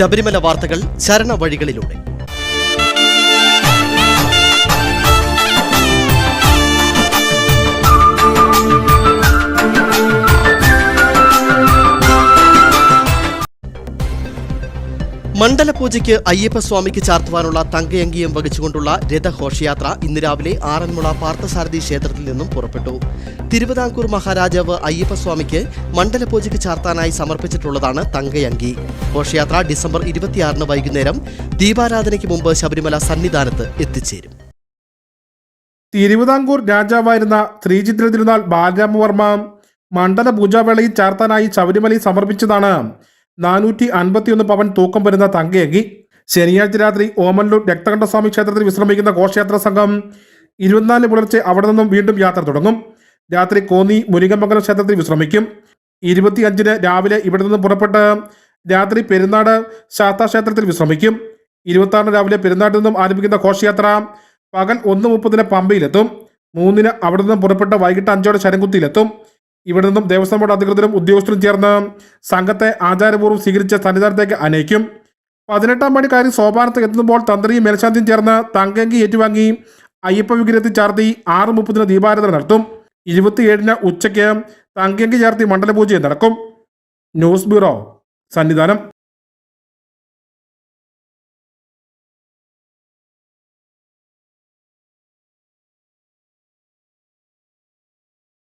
ശബരിമല വാർത്തകൾ ചരണവഴികളിലൂടെ. മണ്ഡലപൂജയ്ക്ക് അയ്യപ്പസ്വാമിക്ക് ചാർത്തുവാനുള്ള തങ്കയങ്കിയും വഹിച്ചുകൊണ്ടുള്ള രഥഘോഷയാത്ര ഇന്ന് രാവിലെ ആറന്മുള പാർത്ഥസാരഥി ക്ഷേത്രത്തിൽ നിന്നും പുറപ്പെട്ടു. തിരുവിതാംകൂർ മഹാരാജാവ് അയ്യപ്പസ്വാമിക്ക് മണ്ഡലപൂജയ്ക്ക് ചാർത്താനായി സമർപ്പിച്ചിട്ടുള്ളതാണ് തങ്കയങ്കി. ഘോഷയാത്ര ഡിസംബർ ഇരുപത്തിയാറിന് വൈകുന്നേരം ദീപാരാധനയ്ക്ക് മുമ്പ് ശബരിമല സന്നിധാനത്ത് എത്തിച്ചേരും. തിരുവിതാംകൂർ രാജാവായിരുന്ന ശ്രീചിത്ര തിരുനാൾ ബാലരാമവർമ്മ മണ്ഡല പൂജാവേളയിൽ ചാർത്താനായി ശബരിമലയിൽ സമർപ്പിച്ചതാണ് നാനൂറ്റി അൻപത്തിയൊന്ന് പവൻ തൂക്കം വരുന്ന തങ്കയങ്കി. ശനിയാഴ്ച രാത്രി ഓമല്ലൂർ രക്തകണ്ഠസ്വാമി ക്ഷേത്രത്തിൽ വിശ്രമിക്കുന്ന ഘോഷയാത്രാ സംഘം ഇരുപത്തിനാല് പുലർച്ചെ അവിടെ നിന്നും വീണ്ടും യാത്ര തുടങ്ങും. രാത്രി കോന്നി മുരുകമംഗലം ക്ഷേത്രത്തിൽ വിശ്രമിക്കും. ഇരുപത്തിയഞ്ചിന് രാവിലെ ഇവിടെ നിന്നും പുറപ്പെട്ട് രാത്രി പെരുന്നാട് ശാസ്താ ക്ഷേത്രത്തിൽ വിശ്രമിക്കും. ഇരുപത്തി ആറിന് രാവിലെ പെരുന്നാട്ടിൽ നിന്നും ആരംഭിക്കുന്ന ഘോഷയാത്ര പകൽ ഒന്ന് മുപ്പതിന് പമ്പയിലെത്തും. മൂന്നിന് അവിടെ നിന്നും പുറപ്പെട്ട് വൈകിട്ട് അഞ്ചോടെ ശരംകുത്തിയിലെത്തും. ഇവിടെ നിന്നും ദേവസ്വം ബോർഡ് അധികൃതരും ഉദ്യോഗസ്ഥരും ചേർന്ന് സംഘത്തെ ആചാരപൂർവം സ്വീകരിച്ച സന്നിധാനത്തേക്ക് അനയിക്കും. പതിനെട്ടാം പണിക്കാരി സോപാനത്ത് എത്തുമ്പോൾ തന്ത്രിയും മേൽശാന്തിയും ചേർന്ന് തങ്കങ്കി ഏറ്റുവാങ്ങി അയ്യപ്പ വിഗ്രഹത്തിൽ ചാർത്തി ആറ് മുപ്പതിന് ദീപാരാധന നടത്തും. ഇരുപത്തിയേഴിന് ഉച്ചയ്ക്ക് തങ്കങ്കി ചാർത്തി മണ്ഡലപൂജയും നടക്കും. News bureau Sannidhanam.